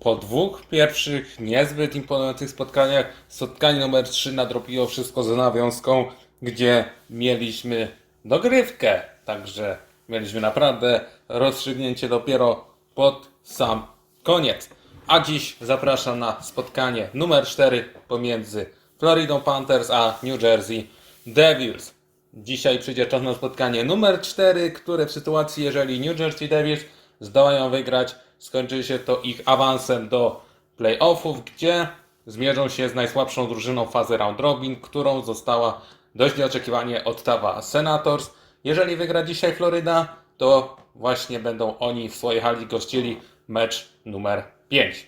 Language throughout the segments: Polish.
Po dwóch pierwszych niezbyt imponujących spotkaniach, spotkanie numer 3 nadrobiło wszystko z nawiązką, gdzie mieliśmy dogrywkę. Także mieliśmy naprawdę rozstrzygnięcie dopiero pod sam koniec. A dziś zapraszam na spotkanie numer 4 pomiędzy Floridą Panthers a New Jersey Devils. Dzisiaj przyjdzie czas na spotkanie numer 4, które w sytuacji, jeżeli New Jersey Devils zdołają wygrać, skończy się to ich awansem do playoffów, gdzie zmierzą się z najsłabszą drużyną fazy round robin, którą została dość nieoczekiwanie Ottawa Senators. Jeżeli wygra dzisiaj Floryda, to właśnie będą oni w swojej hali gościli mecz numer 5.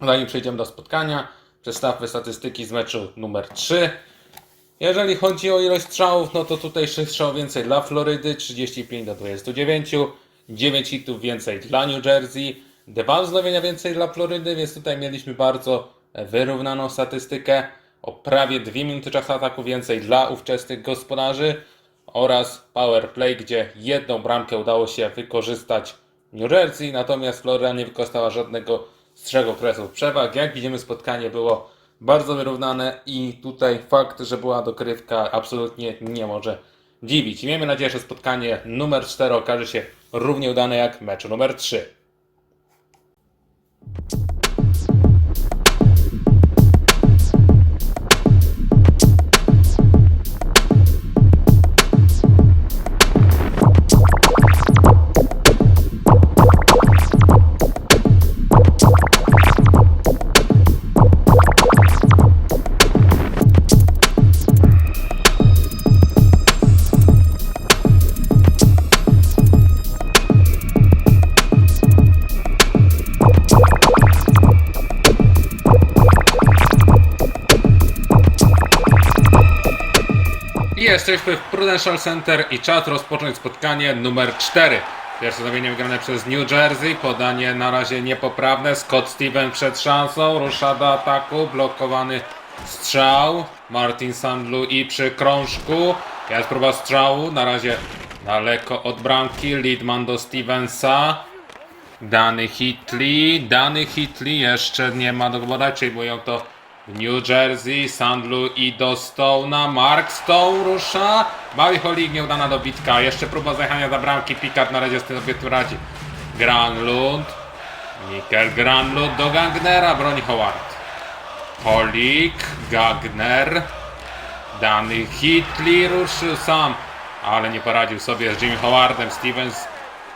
Zanim przejdziemy do spotkania, przedstawmy statystyki z meczu numer 3. Jeżeli chodzi o ilość strzałów, no to tutaj 6 strzałów więcej dla Florydy, 35 do 29, 9 hitów więcej dla New Jersey, 2 wznowienia więcej dla Florydy, więc tutaj mieliśmy bardzo wyrównaną statystykę. O prawie 2 minuty czasu ataku więcej dla ówczesnych gospodarzy oraz power play, gdzie jedną bramkę udało się wykorzystać New Jersey, natomiast Floryda nie wykorzystała żadnego z trzech okresów przewag. Jak widzimy, spotkanie było bardzo wyrównane i tutaj fakt, że była dokrywka absolutnie nie może dziwić. I miejmy nadzieję, że spotkanie numer 4 okaże się równie udane jak mecz numer 3. Jesteśmy w Prudential Center i czas rozpocząć spotkanie numer 4. Pierwsze zamienie wygrane przez New Jersey, podanie na razie niepoprawne, Scott Steven przed szansą, rusza do ataku, blokowany strzał, Martin Sandlu i przy krążku, jest próba strzału, na razie daleko od bramki, Lidman do Stevensa, Dany Hitley, Dany Hitley jeszcze nie ma do poda, przyjmują to w New Jersey, Sandlu i do Stone'a, Mark Stone rusza, Mały Holik nieudana dobitka, jeszcze próba zajechania za bramki, Picard na razie z tym sobie tu radzi. Granlund, Mikkel Granlund do Gagnera, broni Howard. Holik, Gagner, Dany Hitley ruszył sam, ale nie poradził sobie z Jimmy Howardem, Stevens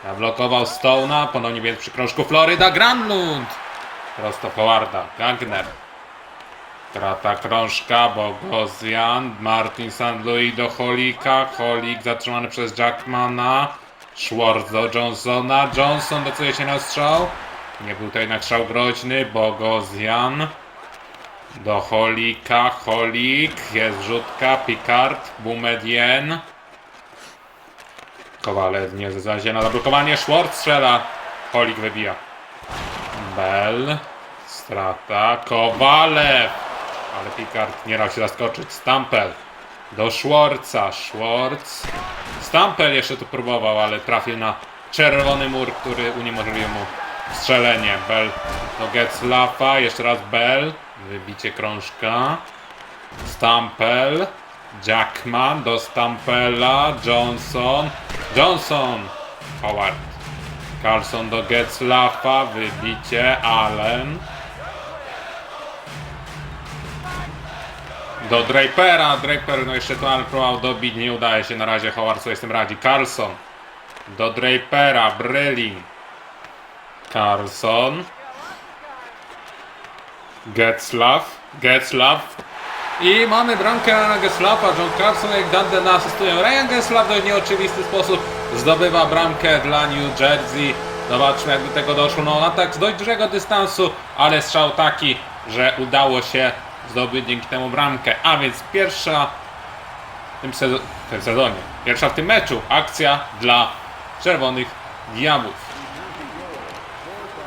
Zablokował Stone'a, ponownie więc przy krążku Floryda, Granlund! Prosto Howarda, Gagner. Trata krążka, Bogozjan, Martin St. Louis do Holika, Holik zatrzymany przez Jackmana, Schwartz do Johnsona, Johnson decyduje się na strzał. Nie był to jednak strzał groźny, Bogozjan. Do Holika, Holik, jest wrzutka, Picard, Boumedien. Kowalew nie się na zablokowanie. Schwartz strzela. Holik wybija. Bell. Strata. Kowalew. Ale Picard nie dał się zaskoczyć. Stampel. Do Schwarza. Schwartz. Stampel jeszcze tu próbował, ale trafił na czerwony mur, który uniemożliwił mu strzelenie. Bell do Getzlafa. Jeszcze raz Bell. Wybicie krążka. Stampel. Jackman do Stampela. Johnson. Johnson. Howard. Carlson do Getzlafa. Wybicie. Allen. Do Drapera. Draper no jeszcze tu ale próbował dobić. Nie udaje się na razie. Howard sobie z tym radzi. Carlson. Do Drapera. Brilling. Carlson. Getzlaff. Getzlaff. I mamy bramkę na Geslapa. John Carson jak Dante asystują. Ryan Geslap w dość nieoczywisty sposób zdobywa bramkę dla New Jersey. Zobaczmy jakby tego doszło. No atak z dość dużego dystansu, ale strzał taki, że udało się zdobyć dzięki temu bramkę. A więc pierwsza w tym, w tym sezonie, pierwsza w tym meczu akcja dla Czerwonych Diabłów.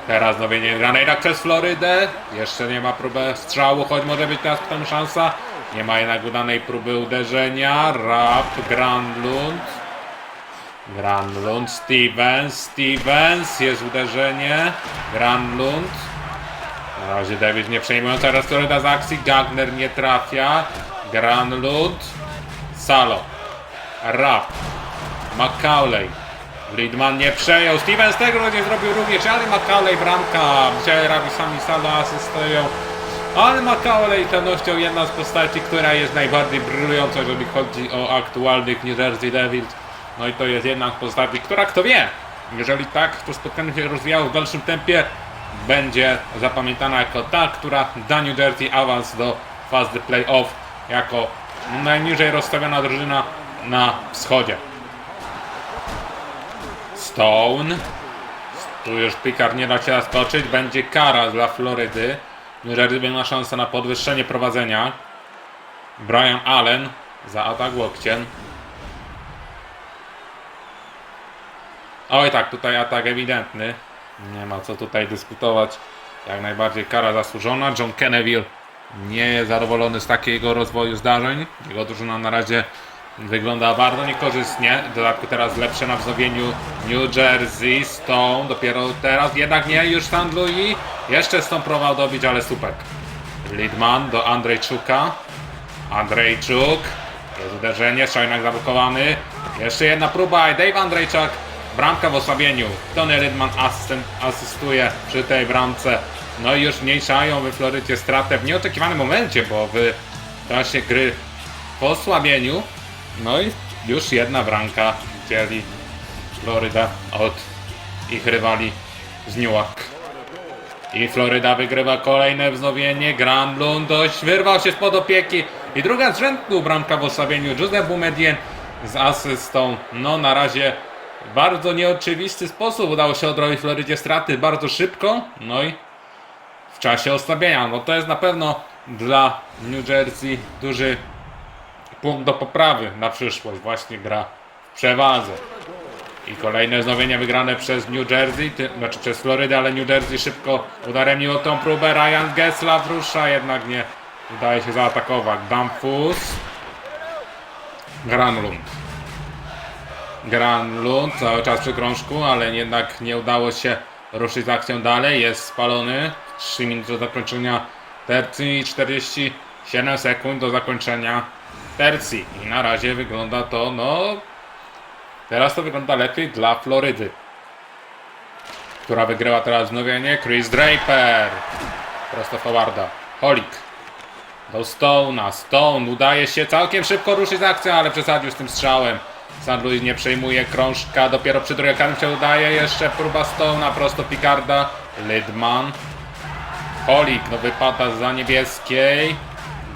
Teraz znowienie Granada przez Florydę. Jeszcze nie ma próby strzału, choć może być teraz tam szansa. Nie ma jednak udanej próby uderzenia. Rap, Granlund. Granlund, Stevens, Stevens. Jest uderzenie. Granlund. Na razie David nie przejmują, teraz Florida z akcji, Gagner nie trafia, Granlund, Salo, Rapp, Macaulay, Lidman nie przejął, Steven Stegro nie zrobił również, ale Macaulay bramka, dzisiaj sami Salo asystują, ale Macaulay pewnością jedna z postaci, która jest najbardziej brylująca, jeżeli chodzi o aktualnych New Jersey Devils. No i to jest jedna z postaci, która kto wie, jeżeli tak to spotkanie się rozwijało w dalszym tempie, będzie zapamiętana jako ta, która da New Jersey awans do fazy playoff jako najniżej rozstawiona drużyna na wschodzie. Stone. Tu już Picard nie da się zaskoczyć. Będzie kara dla Florydy. New Jersey ma szansę na podwyższenie prowadzenia. Brian Allen za atak łokciem. Oj tak, tutaj atak ewidentny. Nie ma co tutaj dyskutować. Jak najbardziej kara zasłużona. John Kenneville nie jest zadowolony z takiego rozwoju zdarzeń. Jego drużyna na razie wygląda bardzo niekorzystnie. W dodatku teraz lepsze na wznowieniu New Jersey. Stone dopiero teraz, jednak nie, już St. Louis. Jeszcze Stone próbował dobić, ale super. Lidman do Andrzejczuka. Andrzejczuk. Jest uderzenie, strzał jednak zablokowany. Jeszcze jedna próba i Dave Andrzejczak. Bramka w osłabieniu. Tony Lidman asystent, asystuje przy tej bramce. No i już mniejszają we Florydzie stratę w nieoczekiwanym momencie, bo w czasie gry po osłabieniu. No i już jedna bramka dzieli Floryda od ich rywali z Newark. I Floryda wygrywa kolejne wznowienie. Granlund dość wyrwał się spod opieki. I druga z rzędu bramka w osłabieniu. Joseph Boumedien z asystą. No na razie bardzo nieoczywisty sposób udało się odrobić Florydzie straty bardzo szybko. No i w czasie osłabienia. No to jest na pewno dla New Jersey duży punkt do poprawy na przyszłość. Właśnie gra w przewadze. I kolejne wznowienie wygrane przez New Jersey, ty, znaczy przez Florydę, ale New Jersey szybko udaremniło tą próbę. Ryan Geslaw rusza, jednak nie udaje się zaatakować. Dampus. Granlund. Granlund cały czas przy krążku, ale jednak nie udało się ruszyć z akcją dalej. Jest spalony. 3 minuty do zakończenia tercji i 47 sekund do zakończenia tercji. I na razie wygląda to, no, Teraz to wygląda lepiej dla Florydy. Która wygrywa teraz wznowienie. Chris Draper. Prosto forwarda. Holik. Do Stone'a. Stone udaje się całkiem szybko ruszyć z akcją, ale przesadził z tym strzałem. St. Louis nie przejmuje krążka. Dopiero przy drugiej się udaje. Jeszcze próba Stone'a. Prosto Picarda. Lidman. Holik. No wypada za niebieskiej.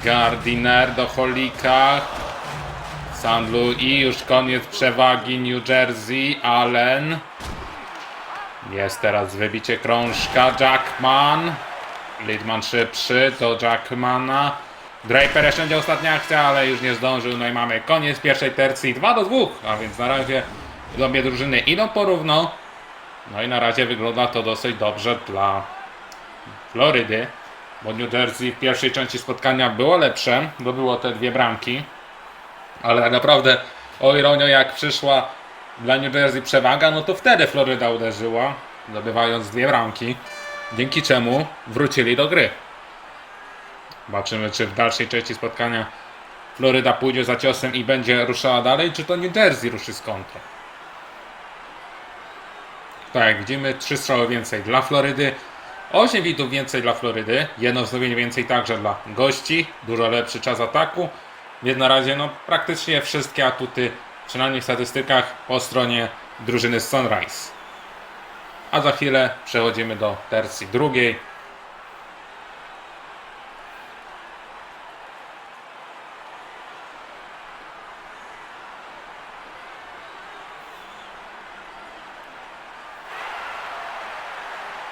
Gardiner do Holika. St. Louis, już koniec przewagi New Jersey, Allen. Jest teraz wybicie krążka, Jackman. Lidman szybszy do Jackmana. Draper jeszcze będzie ostatnia akcja, ale już nie zdążył. No i mamy koniec pierwszej tercji, 2 do 2, a więc na razie obie drużyny idą porówno. No i na razie wygląda to dosyć dobrze dla Florydy, bo New Jersey w pierwszej części spotkania było lepsze, bo było te dwie bramki. Ale tak naprawdę, o ironio, jak przyszła dla New Jersey przewaga, no to wtedy Floryda uderzyła, zdobywając dwie bramki, dzięki czemu wrócili do gry. Zobaczymy, czy w dalszej części spotkania Floryda pójdzie za ciosem i będzie ruszała dalej, czy to New Jersey ruszy z kontrą. Tak jak widzimy, trzy strzały więcej dla Florydy, 8 widów więcej dla Florydy, jedno wznowienie więcej także dla gości, dużo lepszy czas ataku, więc na razie no, praktycznie wszystkie atuty, przynajmniej w statystykach, po stronie drużyny Sunrise. A za chwilę przechodzimy do tercji drugiej.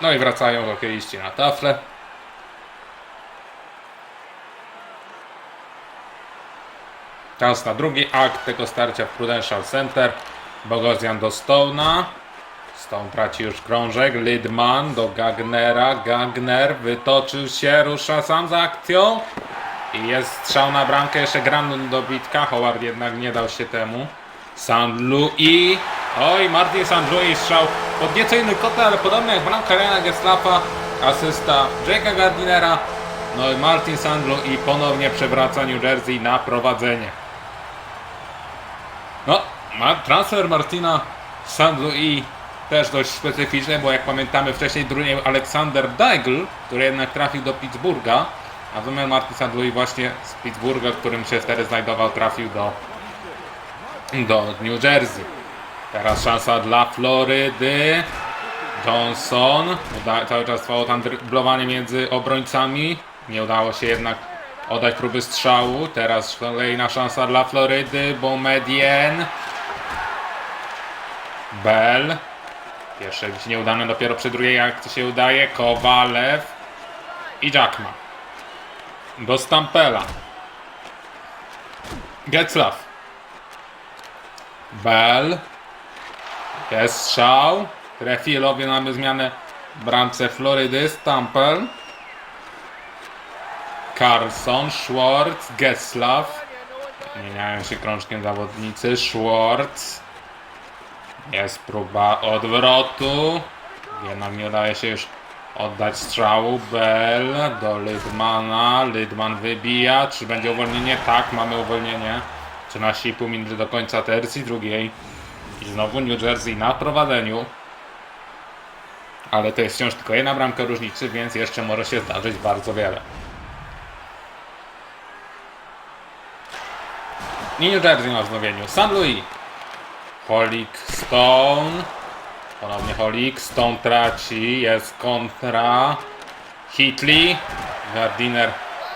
No i wracają hokejiści na taflę. Czas na drugi akt tego starcia w Prudential Center. Bogozjan do Stone'a. Stone traci już krążek. Lidman do Gagnera. Gagner wytoczył się, rusza sam za akcją. I jest strzał na bramkę, jeszcze Granlund do bitka. Howard jednak nie dał się temu. St. Louis. Oj, Martin. Louis strzał pod nieco innym kątem, ale podobnie jak bramka Rena Geslafa. asysta Jake'a Gardinera, no i Martin Sandlu i ponownie przewraca New Jersey na prowadzenie. No, transfer Martina Sandlu i też dość specyficzny, bo jak pamiętamy wcześniej drużynie Aleksander Daigle, który jednak trafił do Pittsburgha, a zamiast Martin Sandlu i właśnie z Pittsburgha, w którym się wtedy znajdował, trafił do, do New Jersey. Teraz szansa dla Florydy. Johnson. Uda, cały czas trwało tam dryblowanie między obrońcami. Nie udało się jednak oddać próby strzału. Teraz kolejna szansa dla Florydy. Boumedien. Bell. Pierwsze być nieudane, dopiero przy drugiej akcji się udaje. Kowalew. I Jackman. Do Stampela. Getzlaff. Bell. Jest strzał. Refilowie mamy zmianę w bramce Florydy. Stampel. Carlson, Schwartz, Geslav. Zmieniają się krążkiem zawodnicy. Schwartz. Jest próba odwrotu. Jednak nie udaje się już oddać strzału. Bell do Lydmana. Lydman wybija. Czy będzie uwolnienie? Tak, mamy uwolnienie. 13,5 minuty do końca tercji drugiej. I znowu New Jersey na prowadzeniu. Ale to jest wciąż tylko jedna bramka różnicy, więc jeszcze może się zdarzyć bardzo wiele. New Jersey na wznowieniu. St. Louis. Holik Stone. Ponownie Holik. Stone traci. Jest kontra. Hitley. Gardiner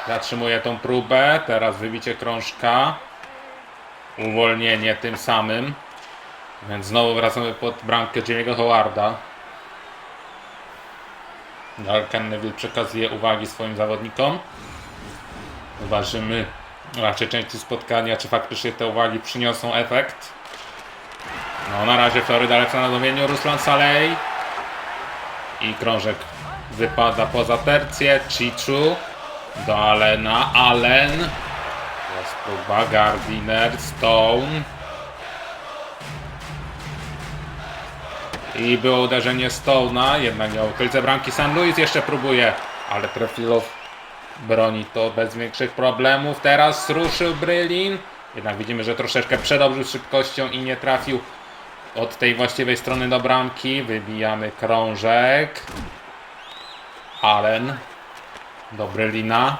zatrzymuje tą próbę. Teraz wybicie krążka. Uwolnienie tym samym. Więc znowu wracamy pod bramkę Jimmy'ego Howarda. Duncan Neville przekazuje uwagi swoim zawodnikom. Zobaczymy raczej części spotkania, czy faktycznie te uwagi przyniosą efekt. No na razie Floryda lepsza na domieniu, Ruslan Salej. I krążek wypada poza tercję. Chichu do Allena. Allen. Jest próba. Gardiner. Stone. I było uderzenie Stone'a, jednak miał okolice bramki St. Louis, jeszcze próbuje, ale Trefilow broni to bez większych problemów. Teraz ruszył Brylin, jednak widzimy, że troszeczkę przedobrzył szybkością i nie trafił od tej właściwej strony do bramki. Wybijamy krążek. Allen do Brylina.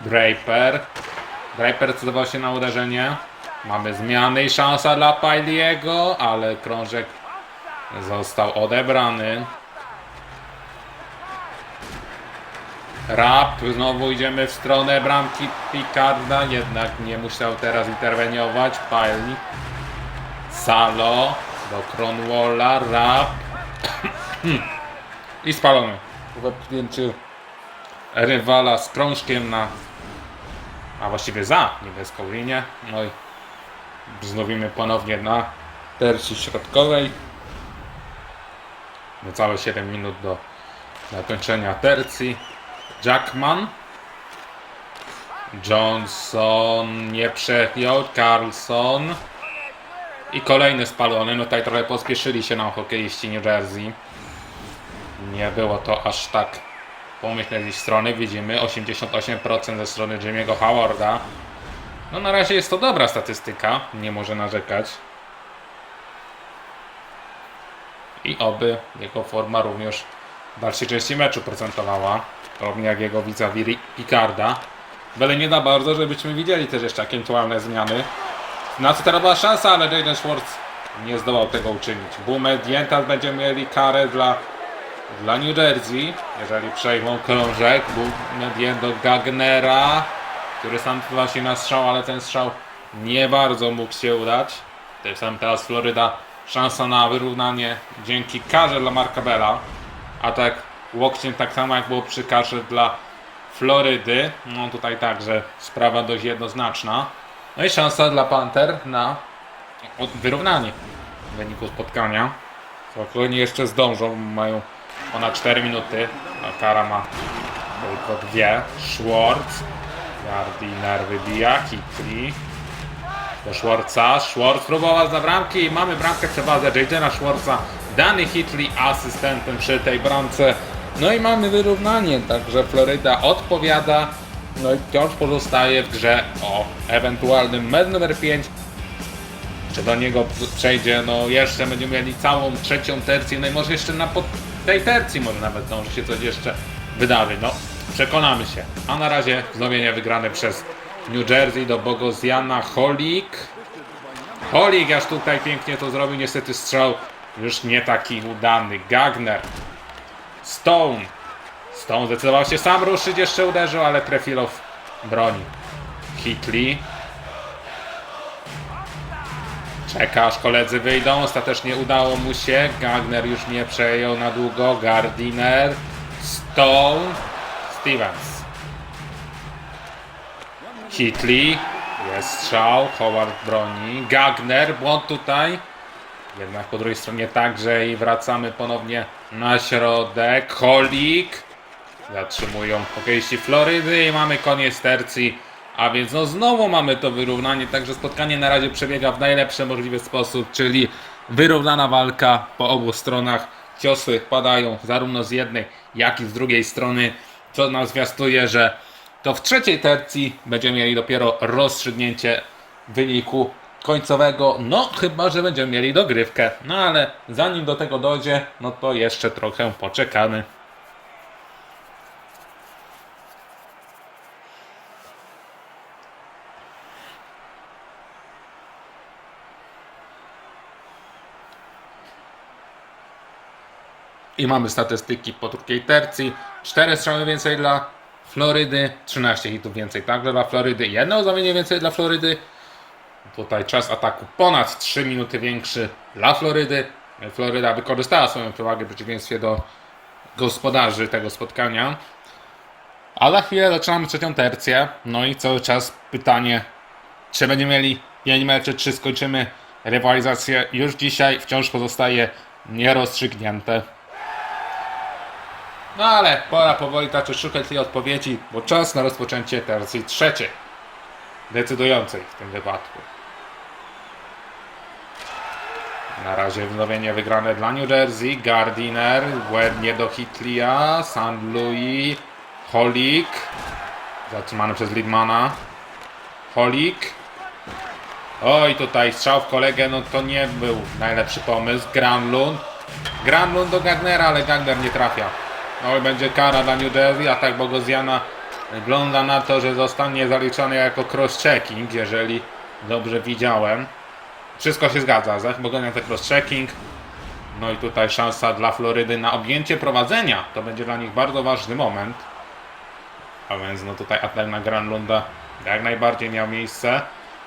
Draper. Draper zdecydował się na uderzenie. Mamy zmiany i szansa dla Pailiego, ale krążek Został odebrany. Rap, znowu idziemy w stronę bramki Picarda, jednak nie musiał teraz interweniować. Pajli. Salo do Cronwalla, Rap. I spalony. Po wepchnięciu rywala z krążkiem na a właściwie za niebieską linię. No i wznowimy ponownie na tercji środkowej. Niecałe 7 minut do zakończenia tercji. Jackman. Johnson nie przejął. Carlson. I kolejny spalony. No tutaj trochę pospieszyli się nam hokeiści New Jersey. Nie było to aż tak pomyślne z ich strony. Widzimy 88% ze strony Jimmy'ego Howarda. No na razie jest to dobra statystyka. Nie może narzekać. I oby jego forma również w dalszej części meczu procentowała, podobnie jak jego vis-a-vis Picarda. Byle nie da bardzo, żebyśmy widzieli też jeszcze ewentualne zmiany. Na co teraz była szansa, ale Jaden Schwartz nie zdołał tego uczynić. Boumedien teraz będziemy mieli karę dla, dla New Jersey, jeżeli przejmą krążek. Boumedien do Gagnera, który sam właśnie na strzał, ale ten strzał nie bardzo mógł się udać. Tym samym teraz Floryda szansa na wyrównanie dzięki karze dla Marka Bella. Atak łokciem tak samo jak było przy karze dla Florydy. No tutaj także sprawa dość jednoznaczna. No i szansa dla Panther na wyrównanie wyniku spotkania. Spokojnie jeszcze zdążą, mają ponad 4 minuty, a kara ma tylko dwie. Schwartz, Gardiner wybija, Kitri, do Schwarza. Schwarz próbował za bramki i mamy bramkę w przewadze Jadena Schwarza. Dany Hitley asystentem przy tej bramce No i mamy wyrównanie, także Floryda odpowiada. No i wciąż pozostaje w grze o ewentualnym mecz numer 5. Czy do niego przejdzie? No jeszcze będziemy mieli całą trzecią tercję, no i może jeszcze na pod tej tercji może nawet zdąży się coś jeszcze wydarzy. No, przekonamy się. A na razie wznowienie wygrane przez New Jersey do Bogozjana Holik. Holik aż tutaj pięknie to zrobił, niestety strzał już nie taki udany. Gagner. Stone. Stone zdecydował się sam ruszyć, jeszcze uderzył, ale Trefilow broni. Hitli. Czeka aż koledzy wyjdą, ostatecznie udało mu się. Gagner już nie przejął na długo. Gardiner. Stone. Stevens. Hitli. Jest strzał. Howard broni. Gagner. Błąd tutaj. Jednak po drugiej stronie także i wracamy ponownie na środek. Holik. Zatrzymują hokejiści Florydy i mamy koniec tercji. A więc no znowu mamy to wyrównanie, także spotkanie na razie przebiega w najlepszy możliwy sposób, czyli wyrównana walka po obu stronach. Ciosy padają zarówno z jednej, jak i z drugiej strony, co nam zwiastuje, że to w trzeciej tercji będziemy mieli dopiero rozstrzygnięcie wyniku końcowego, no chyba, że będziemy mieli dogrywkę. No ale zanim do tego dojdzie, no to jeszcze trochę poczekamy. I mamy statystyki po drugiej tercji. 4 strzały więcej dla Florydy, 13 hitów więcej także dla Florydy, jedno zamienie więcej dla Florydy. Tutaj czas ataku ponad 3 minuty większy dla Florydy. Floryda wykorzystała swoją przewagę w przeciwieństwie do gospodarzy tego spotkania. A za chwilę zaczynamy trzecią tercję. No i cały czas pytanie, czy będziemy mieli 5 meczy, czy skończymy rywalizację już dzisiaj. Wciąż pozostaje nierozstrzygnięte. No ale pora powoli zacząć szukać tej odpowiedzi, bo czas na rozpoczęcie tercji trzeciej. Decydującej w tym wypadku. Na razie wznowienie wygrane dla New Jersey. Gardiner, ładnie do Hitlia, St. Louis, Holik. Zatrzymany przez Lidmana. Holik. Oj, tutaj strzał w kolegę, no to nie był najlepszy pomysł. Granlund. Granlund do Gagnera, ale Gagner nie trafia. No i będzie kara dla New Jersey, atak Bogozjana wygląda na to, że zostanie zaliczony jako cross-checking, jeżeli dobrze widziałem. Wszystko się zgadza, tak? Bogozjan to cross-checking. No i tutaj szansa dla Florydy na objęcie prowadzenia. To będzie dla nich bardzo ważny moment. A więc no tutaj atak na Granlunda jak najbardziej miał miejsce.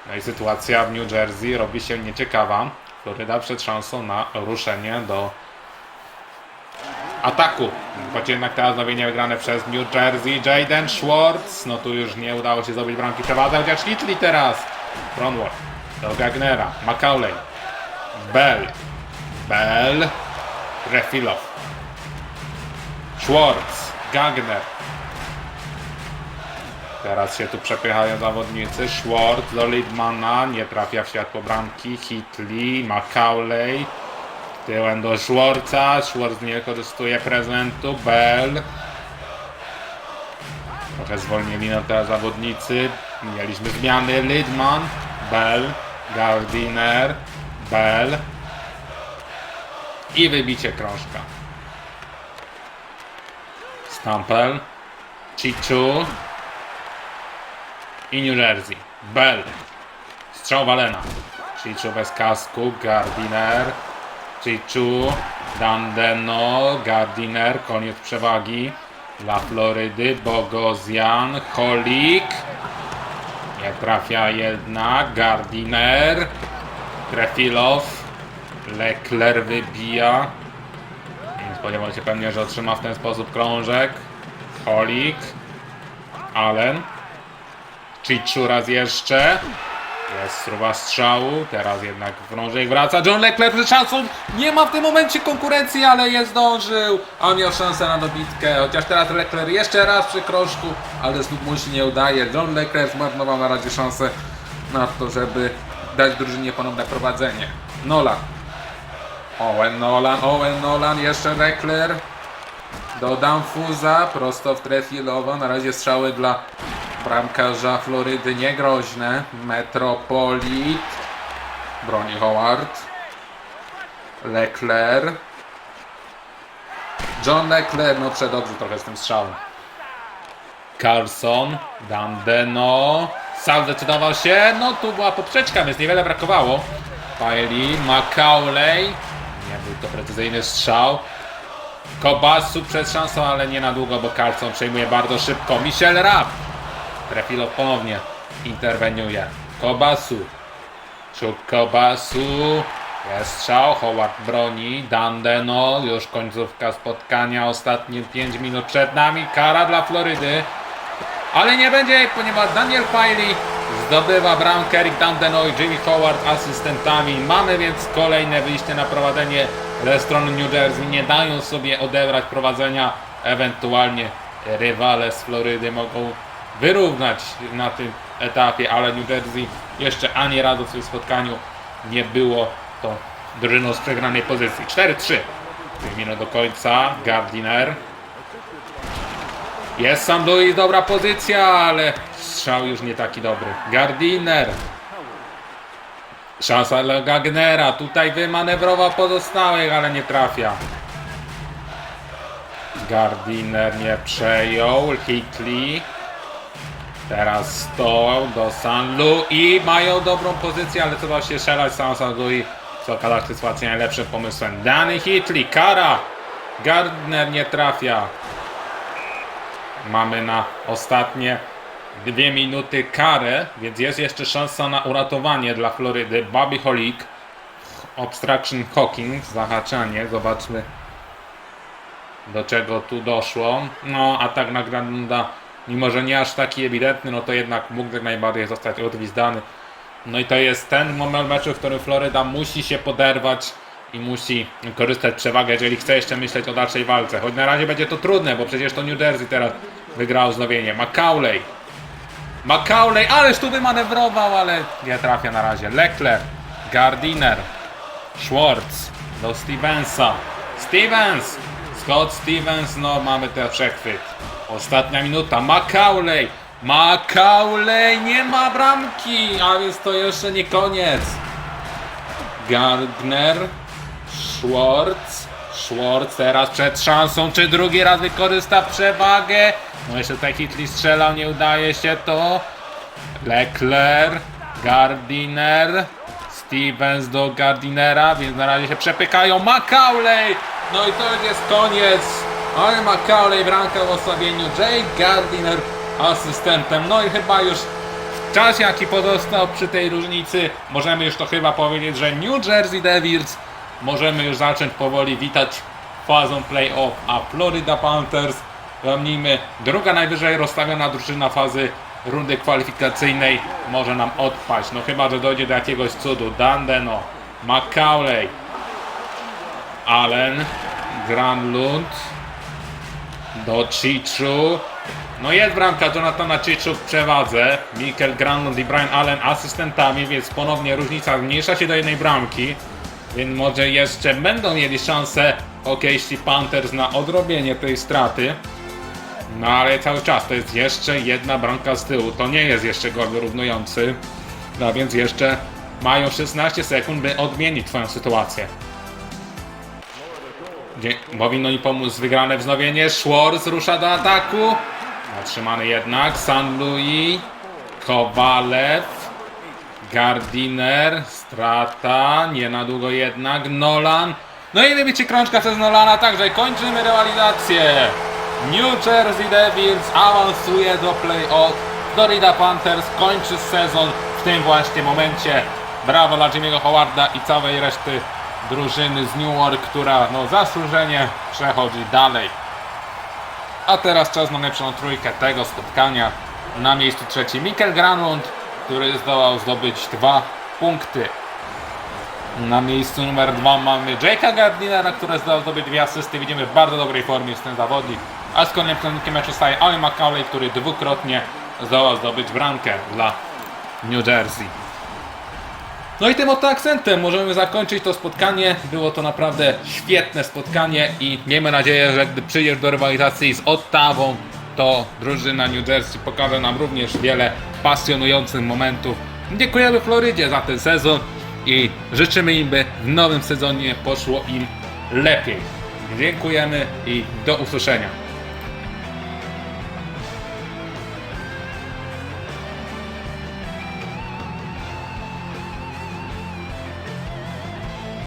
No i sytuacja w New Jersey robi się nieciekawa. Floryda przed szansą na ruszenie do ataku. Choć jednak teraz znowienie wygrane przez New Jersey. Jaden Schwartz. No tu już nie udało się zdobyć bramki przewadza, chociaż liczyli teraz. Cronwall. Do Gagnera. Macaulay. Bell. Bell. Refilow. Schwartz. Gagner. Teraz się tu przepychają zawodnicy. Schwartz do Lidmana. Nie trafia w światło bramki. Hitli. Macaulay. Tyłem do Schwarza. Schwarz nie wykorzystuje prezentu. Bell. Trochę zwolnili na te zawodnicy. Mieliśmy zmiany. Lidman. Bell. Gardiner. Bell. I wybicie krążka. Stampel. Chichu. I New Jersey. Bell. Strzał Walena. Chichu bez kasku. Gardiner. Chichu, Dandeno, Gardiner, koniec przewagi. Dla Florydy, Bogozjan, Holik, nie trafia jednak, Gardiner, Trefilow, Leclerc wybija, nie spodziewał się pewnie, że otrzyma w ten sposób krążek, Holik, Allen, Chichu raz jeszcze, jest spróba strzału, teraz jednak krążek wraca. John Leclerc przed szansą. Nie ma w tym momencie konkurencji, ale je zdążył. A miał szansę na dobitkę. Chociaż teraz Leclerc jeszcze raz przy krążku, ale znów mu się nie udaje. John Leclerc zmarnował na razie szansę na to, żeby dać drużynie ponowne prowadzenie. Nolan. Owen Nolan, Owen Nolan, jeszcze Leclerc. do Danfuza, prosto w trefilowo. Na razie strzały dla bramkarza Florydy niegroźne. Metropolit, broni Howard. Leclerc. John Leclerc, no przedobrzył trochę z tym strzałem. Carlson, Dandeno. Sam zdecydował się. No tu była poprzeczka, więc niewiele brakowało. Piley, Macaulay. Nie był to precyzyjny strzał. Kobasu przed szansą, ale nie na długo, bo Carlson przejmuje bardzo szybko. Michel Rapp. Trefilo ponownie interweniuje. Kobasu. Czuk Kobasu. Jest strzał, Howard broni, Dandeno, już końcówka spotkania, ostatnie 5 minut przed nami, kara dla Florydy. Ale nie będzie, ponieważ Daniel Piley zdobywa bramkę, Eric Dandeno i Jimmy Howard asystentami. Mamy więc kolejne wyjście na prowadzenie ze strony New Jersey. Nie dają sobie odebrać prowadzenia. Ewentualnie rywale z Florydy mogą wyrównać na tym etapie, ale New Jersey jeszcze ani razu w tym spotkaniu nie było to drużyną z przegranej pozycji. 4-3. 2 minut do końca. Gardiner. Jest Sam Louis, dobra pozycja, ale strzał już nie taki dobry. Gardiner. Szansa dla Gagnera. Tutaj wymanewrował pozostałych, ale nie trafia. Gardiner nie przejął. Hitley. Teraz to do San Louis. Mają dobrą pozycję, ale trzeba się strzelać sam San Louis. Co okazać się sytuacji najlepszym pomysłem. Danny Hitley. Kara. Gardner nie trafia. Mamy na ostatnie dwie minuty karę, więc jest jeszcze szansa na uratowanie dla Florydy. Bobby Holik, Obstruction Hawking, zahaczanie, zobaczmy do czego tu doszło. No, atak na Granunda, mimo że nie aż taki ewidentny, no to jednak mógł jak najbardziej zostać odwizdany. No i to jest ten moment meczu, w którym Floryda musi się poderwać i musi korzystać z przewagi, jeżeli chce jeszcze myśleć o dalszej walce. Choć na razie będzie to trudne, bo przecież to New Jersey teraz wygrało znowienie. Macaulay. Macaulay, ależ tu wymanewrował, ale nie trafia na razie. Leclerc, Gardiner, Schwartz do Stevensa. Stevens, Scott Stevens, no mamy ten przechwyt. Ostatnia minuta, Macaulay. Macaulay, nie ma bramki, a więc to jeszcze nie koniec. Gardner, Schwartz, Schwartz teraz przed szansą, czy drugi raz wykorzysta przewagę? No jeszcze tutaj Hitley strzelał, nie udaje się to. Leclerc, Gardiner, Stevens do Gardinera, więc na razie się przepykają. Macaulay! No i to jest koniec. Ale Macaulay bramka w osłabieniu. Jake Gardiner asystentem. No i chyba już czas jaki pozostał przy tej różnicy, możemy już to chyba powiedzieć, że New Jersey Devils możemy już zacząć powoli witać fazą playoff, a Florida Panthers, zapomnijmy, druga najwyżej rozstawiona drużyna fazy rundy kwalifikacyjnej może nam odpaść. No chyba, że dojdzie do jakiegoś cudu. Dandeno, Macaulay, Allen, Granlund, do Chichu. No jest bramka Jonathana Chichu w przewadze. Mikel Granlund i Brian Allen asystentami, więc ponownie różnica zmniejsza się do jednej bramki. Więc może jeszcze będą mieli szansę okejści Panthers na odrobienie tej straty. No ale cały czas to jest jeszcze jedna bramka z tyłu. To nie jest jeszcze gol wyrównujący. No więc jeszcze mają 16 sekund, by odmienić twoją sytuację. Powinno im pomóc wygrane wznowienie. Schwartz rusza do ataku. Zatrzymany jednak. San Louis. Kowalew. Gardiner. Strata. Nie na długo jednak. Nolan. No i wybicie krążka przez Nolana. Także kończymy rywalizację. New Jersey Devils awansuje do play-off. Florida Panthers kończy sezon w tym właśnie momencie. Brawo dla Jimmy'ego Howarda i całej reszty drużyny z New York, która no zasłużenie przechodzi dalej. A teraz czas na lepszą trójkę tego spotkania. Na miejscu trzecim Mikkel Granlund, który zdołał zdobyć dwa punkty. Na miejscu numer dwa mamy Jake'a Gardinera, który zdołał zdobyć dwie asysty. Widzimy w bardzo dobrej formie jest ten zawodnik. A z kolejnym członkiem meczu staje Ali McCauley, który dwukrotnie zdołał zdobyć bramkę dla New Jersey. No i tym oto akcentem możemy zakończyć to spotkanie. Było to naprawdę świetne spotkanie i miejmy nadzieję, że gdy przyjdziesz do rywalizacji z Ottawą, to drużyna New Jersey pokaże nam również wiele pasjonujących momentów. Dziękujemy Florydzie za ten sezon i życzymy im, by w nowym sezonie poszło im lepiej. Dziękujemy i do usłyszenia.